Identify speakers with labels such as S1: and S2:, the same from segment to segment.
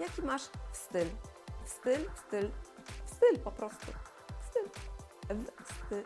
S1: jaki masz styl. Styl, styl, styl po prostu. Styl. W styl.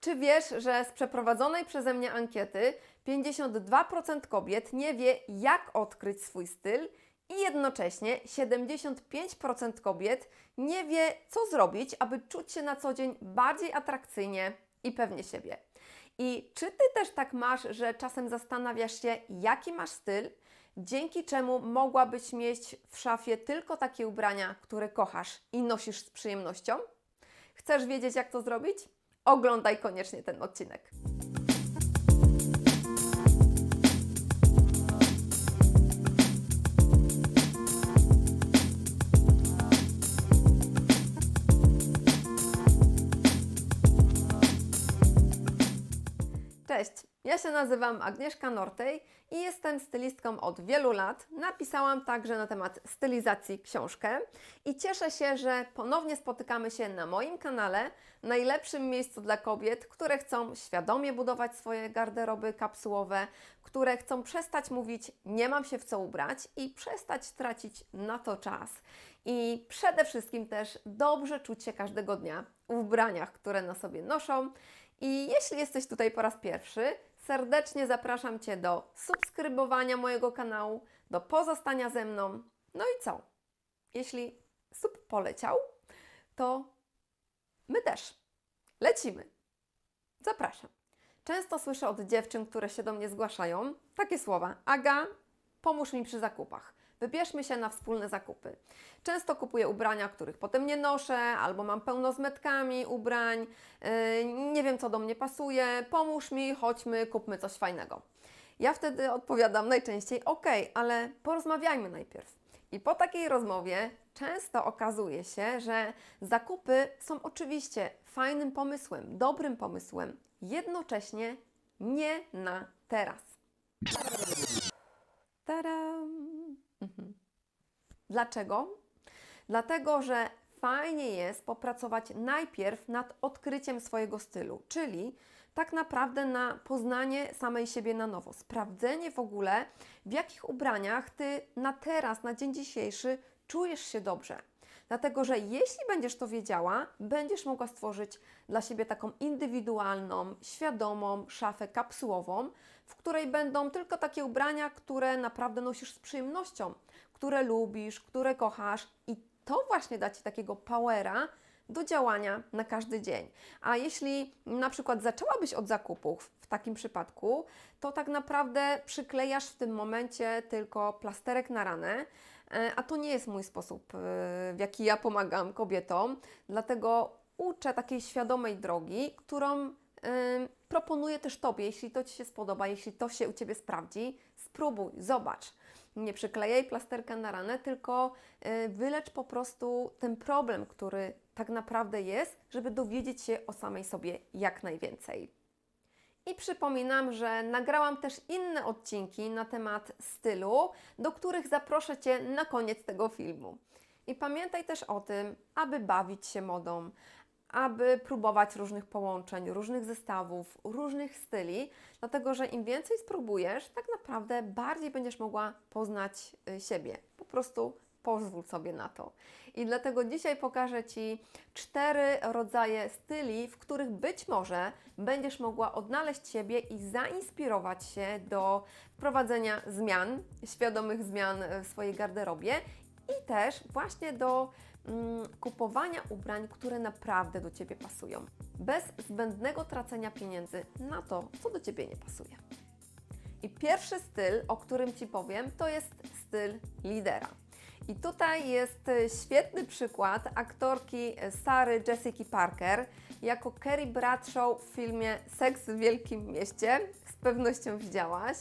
S1: Czy wiesz, że z przeprowadzonej przeze mnie ankiety 52% kobiet nie wie, jak odkryć swój styl i jednocześnie 75% kobiet nie wie, co zrobić, aby czuć się na co dzień bardziej atrakcyjnie i pewnie siebie. I czy ty też tak masz, że czasem zastanawiasz się, jaki masz styl, dzięki czemu mogłabyś mieć w szafie tylko takie ubrania, które kochasz i nosisz z przyjemnością? Chcesz wiedzieć, jak to zrobić? Oglądaj koniecznie ten odcinek. Ja się nazywam Agnieszka Nortej i jestem stylistką od wielu lat. Napisałam także na temat stylizacji książkę i cieszę się, że ponownie spotykamy się na moim kanale, najlepszym miejscu dla kobiet, które chcą świadomie budować swoje garderoby kapsułowe, które chcą przestać mówić nie mam się w co ubrać i przestać tracić na to czas. I przede wszystkim też dobrze czuć się każdego dnia w ubraniach, które na sobie noszą. I jeśli jesteś tutaj po raz pierwszy, serdecznie zapraszam Cię do subskrybowania mojego kanału, do pozostania ze mną. No i co? Jeśli sub poleciał, to my też lecimy. Zapraszam. Często słyszę od dziewczyn, które się do mnie zgłaszają, takie słowa: Aga, pomóż mi przy zakupach. Wybierzmy się na wspólne zakupy. Często kupuję ubrania, których potem nie noszę, albo mam pełno z metkami ubrań, yy, nie wiem co do mnie pasuje, pomóż mi, chodźmy, kupmy coś fajnego. Ja wtedy odpowiadam najczęściej: OK, ale porozmawiajmy najpierw. I po takiej rozmowie często okazuje się, że zakupy są oczywiście fajnym pomysłem, dobrym pomysłem, jednocześnie nie na teraz. Tadam! Mhm. Dlaczego? Dlatego, że fajnie jest popracować najpierw nad odkryciem swojego stylu, czyli tak naprawdę na poznanie samej siebie na nowo, sprawdzenie w ogóle, w jakich ubraniach ty na teraz, na dzień dzisiejszy czujesz się dobrze. Dlatego, że jeśli będziesz to wiedziała, będziesz mogła stworzyć dla siebie taką indywidualną, świadomą szafę kapsułową, w której będą tylko takie ubrania, które naprawdę nosisz z przyjemnością, które lubisz, które kochasz i to właśnie da Ci takiego powera do działania na każdy dzień. A jeśli na przykład zaczęłabyś od zakupów w takim przypadku, to tak naprawdę przyklejasz w tym momencie tylko plasterek na ranę, e, a to nie jest mój sposób, e, w jaki ja pomagam kobietom, dlatego uczę takiej świadomej drogi, którą proponuję też Tobie, jeśli to Ci się spodoba, jeśli to się u Ciebie sprawdzi, spróbuj, zobacz. Nie przyklejaj plasterka na ranę, tylko y, wylecz po prostu ten problem, który tak naprawdę jest, żeby dowiedzieć się o samej sobie jak najwięcej. I przypominam, że nagrałam też inne odcinki na temat stylu, do których zaproszę Cię na koniec tego filmu. I pamiętaj też o tym, aby bawić się modą, aby próbować różnych połączeń, różnych zestawów, różnych styli, dlatego że im więcej spróbujesz, tak naprawdę bardziej będziesz mogła poznać y, siebie. Po prostu pozwól sobie na to. I dlatego dzisiaj pokażę Ci cztery rodzaje styli, w których być może będziesz mogła odnaleźć siebie i zainspirować się do wprowadzenia zmian, świadomych zmian w swojej garderobie i też właśnie do mm, kupowania ubrań, które naprawdę do Ciebie pasują, bez zbędnego tracenia pieniędzy na to, co do Ciebie nie pasuje. I pierwszy styl, o którym Ci powiem, to jest styl lidera. I tutaj jest świetny przykład aktorki Sary Jessica Parker jako Kerry Bradshaw w filmie Seks w Wielkim Mieście. Z pewnością widziałaś.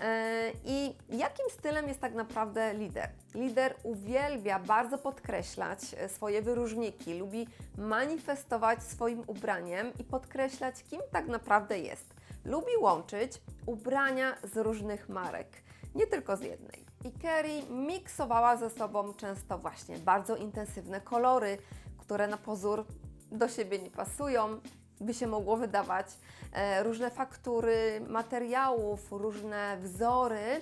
S1: E, I jakim stylem jest tak naprawdę lider? Lider uwielbia bardzo podkreślać e, swoje wyróżniki, lubi manifestować swoim ubraniem i podkreślać, kim tak naprawdę jest. Lubi łączyć ubrania z różnych marek, nie tylko z jednej. I Kerry miksowała ze sobą często właśnie bardzo intensywne kolory, które na pozór do siebie nie pasują, by się mogło wydawać, e, różne faktury materiałów, różne wzory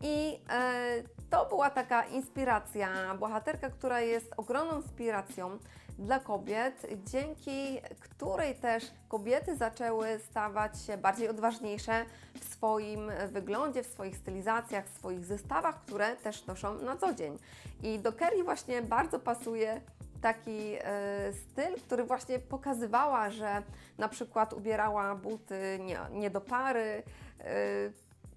S1: I e, to była taka inspiracja, bohaterka, która jest ogromną inspiracją dla kobiet, dzięki której też kobiety zaczęły stawać się bardziej odważniejsze w swoim wyglądzie, w swoich stylizacjach, w swoich zestawach, które też noszą na co dzień. I do Kerry właśnie bardzo pasuje taki e, styl, który właśnie pokazywała, że na przykład ubierała buty nie, nie do pary, e,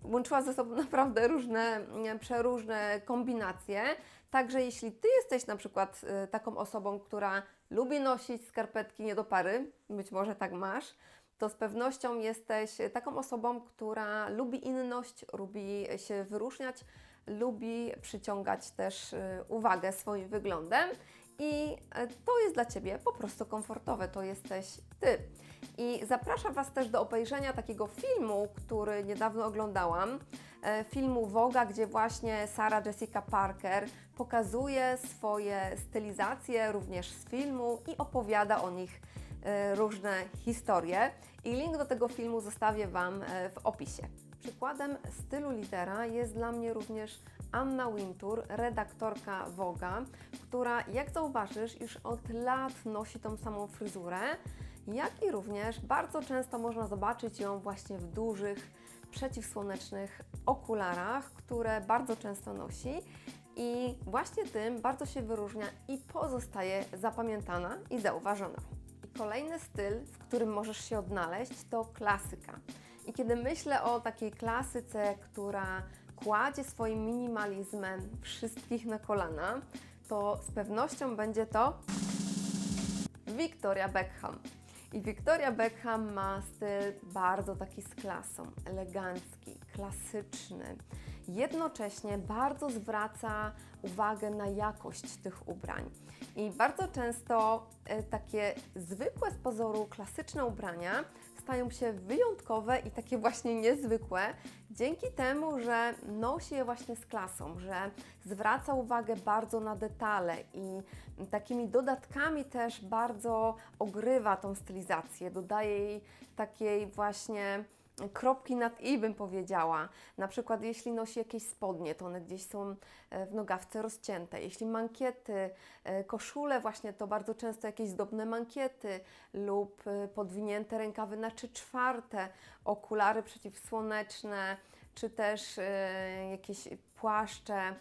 S1: łączyła ze sobą naprawdę różne, przeróżne kombinacje. Także jeśli Ty jesteś na przykład e, taką osobą, która lubi nosić skarpetki nie do pary, być może tak masz, to z pewnością jesteś taką osobą, która lubi inność, lubi się wyróżniać, lubi przyciągać też uwagę swoim wyglądem i e, to jest dla Ciebie po prostu komfortowe, to jesteś Ty. I zapraszam Was też do obejrzenia takiego filmu, który niedawno oglądałam, e, filmu Voga, gdzie właśnie Sarah Jessica Parker pokazuje swoje stylizacje również z filmu i opowiada o nich e, różne historie. I link do tego filmu zostawię Wam w opisie. Przykładem stylu lidera jest dla mnie również Anna Wintour, redaktorka Voga, która, jak zauważysz, już od lat nosi tą samą fryzurę, jak i również bardzo często można zobaczyć ją właśnie w dużych, przeciwsłonecznych okularach, które bardzo często nosi. I właśnie tym bardzo się wyróżnia i pozostaje zapamiętana i zauważona. I kolejny styl, w którym możesz się odnaleźć, to klasyka. I kiedy myślę o takiej klasyce, która kładzie swoim minimalizmem wszystkich na kolana, to z pewnością będzie to Victoria Beckham. I Victoria Beckham ma styl bardzo taki z klasą, elegancki, klasyczny. Jednocześnie bardzo zwraca uwagę na jakość tych ubrań. I bardzo często e, takie zwykłe z pozoru klasyczne ubrania stają się wyjątkowe i takie właśnie niezwykłe dzięki temu, że nosi je właśnie z klasą, że zwraca uwagę bardzo na detale i takimi dodatkami też bardzo ogrywa tą stylizację, dodaje jej takiej właśnie kropki nad i bym powiedziała. Na przykład jeśli nosi jakieś spodnie, to one gdzieś są e, w nogawce rozcięte. Jeśli mankiety, e, koszule właśnie to bardzo często jakieś zdobne mankiety lub e, podwinięte rękawy na trzy czwarte, okulary przeciwsłoneczne, czy też jakieś płaszcze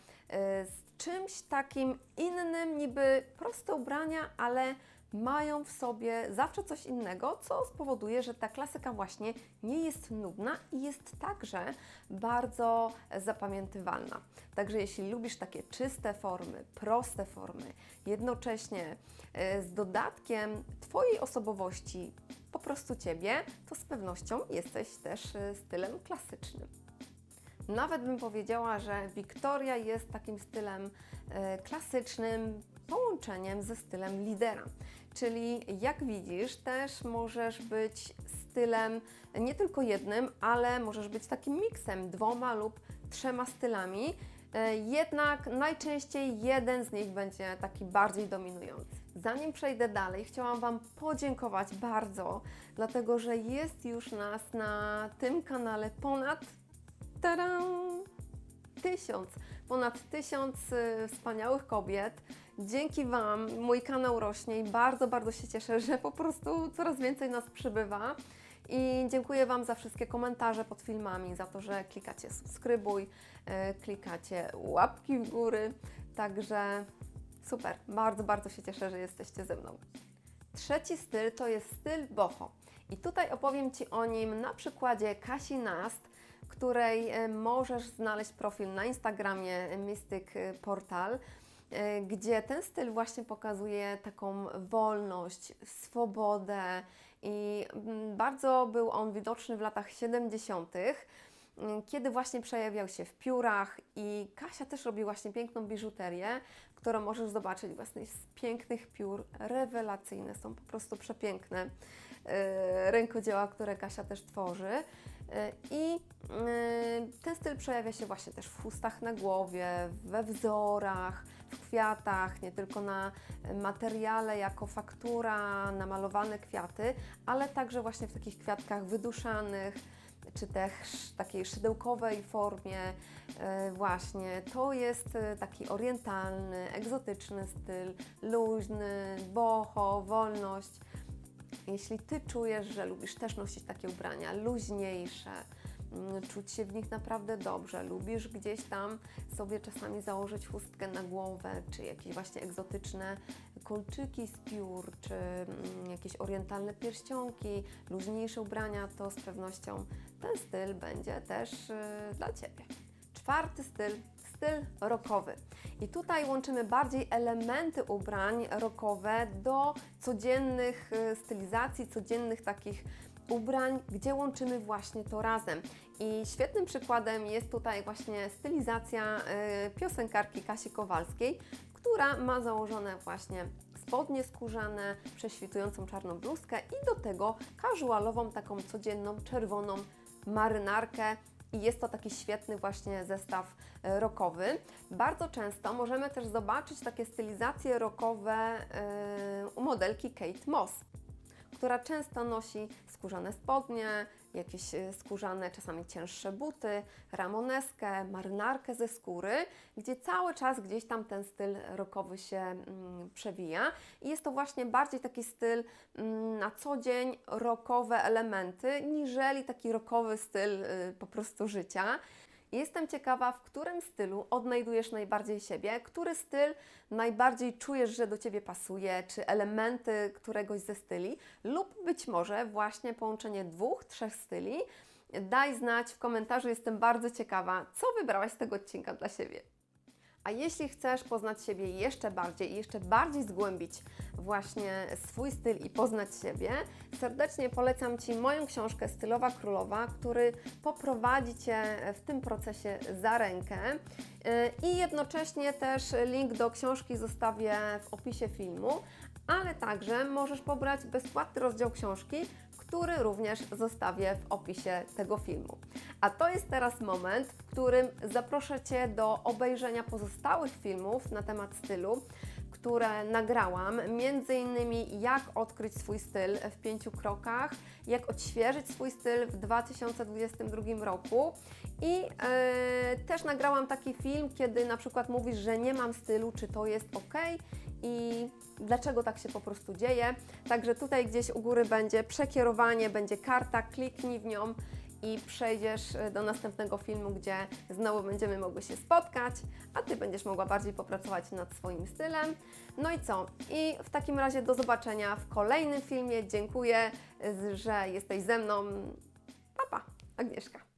S1: z czymś takim innym, niby proste ubrania, ale mają w sobie zawsze coś innego, co spowoduje, że ta klasyka właśnie nie jest nudna i jest także bardzo zapamiętywalna. Także jeśli lubisz takie czyste formy, proste formy, jednocześnie e, z dodatkiem Twojej osobowości, po prostu Ciebie, to z pewnością jesteś też e, stylem klasycznym. Nawet bym powiedziała, że Wiktoria jest takim stylem e, klasycznym, połączeniem ze stylem lidera. Czyli jak widzisz, też możesz być stylem nie tylko jednym, ale możesz być takim miksem dwoma lub trzema stylami. E, jednak najczęściej jeden z nich będzie taki bardziej dominujący. Zanim przejdę dalej, chciałam Wam podziękować bardzo, dlatego że jest już nas na tym kanale ponad taram, tysiąc, ponad tysiąc y, wspaniałych kobiet. Dzięki Wam mój kanał rośnie i bardzo, bardzo się cieszę, że po prostu coraz więcej nas przybywa. I dziękuję Wam za wszystkie komentarze pod filmami, za to, że klikacie subskrybuj, y, klikacie łapki w góry. Także super, bardzo, bardzo się cieszę, że jesteście ze mną. Trzeci styl to jest styl boho. I tutaj opowiem Ci o nim na przykładzie Kasi Nast, której e, możesz znaleźć profil na Instagramie Mystic Portal, e, gdzie ten styl właśnie pokazuje taką wolność, swobodę i mm, bardzo był on widoczny w latach 70., mm, kiedy właśnie przejawiał się w piórach i Kasia też robi właśnie piękną biżuterię, którą możesz zobaczyć właśnie z pięknych piór, rewelacyjne, są po prostu przepiękne e, rękodzieła, które Kasia też tworzy. I y, ten styl przejawia się właśnie też w chustach na głowie, we wzorach, w kwiatach, nie tylko na materiale jako faktura, namalowane kwiaty, ale także właśnie w takich kwiatkach wyduszanych, czy też takiej szydełkowej formie. E, Właśnie, to jest e, taki orientalny, egzotyczny styl, luźny, boho, wolność. Jeśli Ty czujesz, że lubisz też nosić takie ubrania luźniejsze, mm, czuć się w nich naprawdę dobrze, lubisz gdzieś tam sobie czasami założyć chustkę na głowę, czy jakieś właśnie egzotyczne kolczyki z piór, czy mm, jakieś orientalne pierścionki, luźniejsze ubrania, to z pewnością ten styl będzie też y, dla Ciebie. Czwarty styl, styl rockowy. I tutaj łączymy bardziej elementy ubrań rockowe do codziennych y, stylizacji, codziennych takich ubrań, gdzie łączymy właśnie to razem. I świetnym przykładem jest tutaj właśnie stylizacja y, piosenkarki Kasi Kowalskiej, która ma założone właśnie spodnie skórzane, prześwitującą czarną bluzkę i do tego casualową, taką codzienną, czerwoną marynarkę. I jest to taki świetny właśnie zestaw e, rockowy. Bardzo często możemy też zobaczyć takie stylizacje rockowe e, u modelki Kate Moss która często nosi skórzane spodnie, jakieś e, skórzane, czasami cięższe buty, ramoneskę, marynarkę ze skóry, gdzie cały czas gdzieś tam ten styl rockowy się mm, przewija. I jest to właśnie bardziej taki styl mm, na co dzień, rockowe elementy, niżeli taki rockowy styl y, po prostu życia. Jestem ciekawa, w którym stylu odnajdujesz najbardziej siebie, który styl najbardziej czujesz, że do Ciebie pasuje, czy elementy któregoś ze styli, lub być może właśnie połączenie dwóch, trzech styli. Daj znać w komentarzu, jestem bardzo ciekawa, co wybrałaś z tego odcinka dla siebie. A jeśli chcesz poznać siebie jeszcze bardziej i jeszcze bardziej zgłębić właśnie swój styl i poznać siebie, serdecznie polecam Ci moją książkę Stylowa Królowa, który poprowadzi Cię w tym procesie za rękę. Yy, I jednocześnie też link do książki zostawię w opisie filmu, ale także możesz pobrać bezpłatny rozdział książki, który również zostawię w opisie tego filmu. A to jest teraz moment, w którym zaproszę Cię do obejrzenia pozostałych filmów na temat stylu, które nagrałam, między innymi jak odkryć swój styl w pięciu krokach, jak odświeżyć swój styl w 2022 roku i e, też nagrałam taki film, kiedy na przykład mówisz, że nie mam stylu, czy to jest ok i dlaczego tak się po prostu dzieje. Także tutaj gdzieś u góry będzie przekierowanie, będzie karta, kliknij w nią i przejdziesz e, do następnego filmu, gdzie znowu będziemy mogły się spotkać, a Ty będziesz mogła bardziej popracować nad swoim stylem. No i co? I w takim razie do zobaczenia w kolejnym filmie. Dziękuję, że jesteś ze mną. Papa, Agnieszka.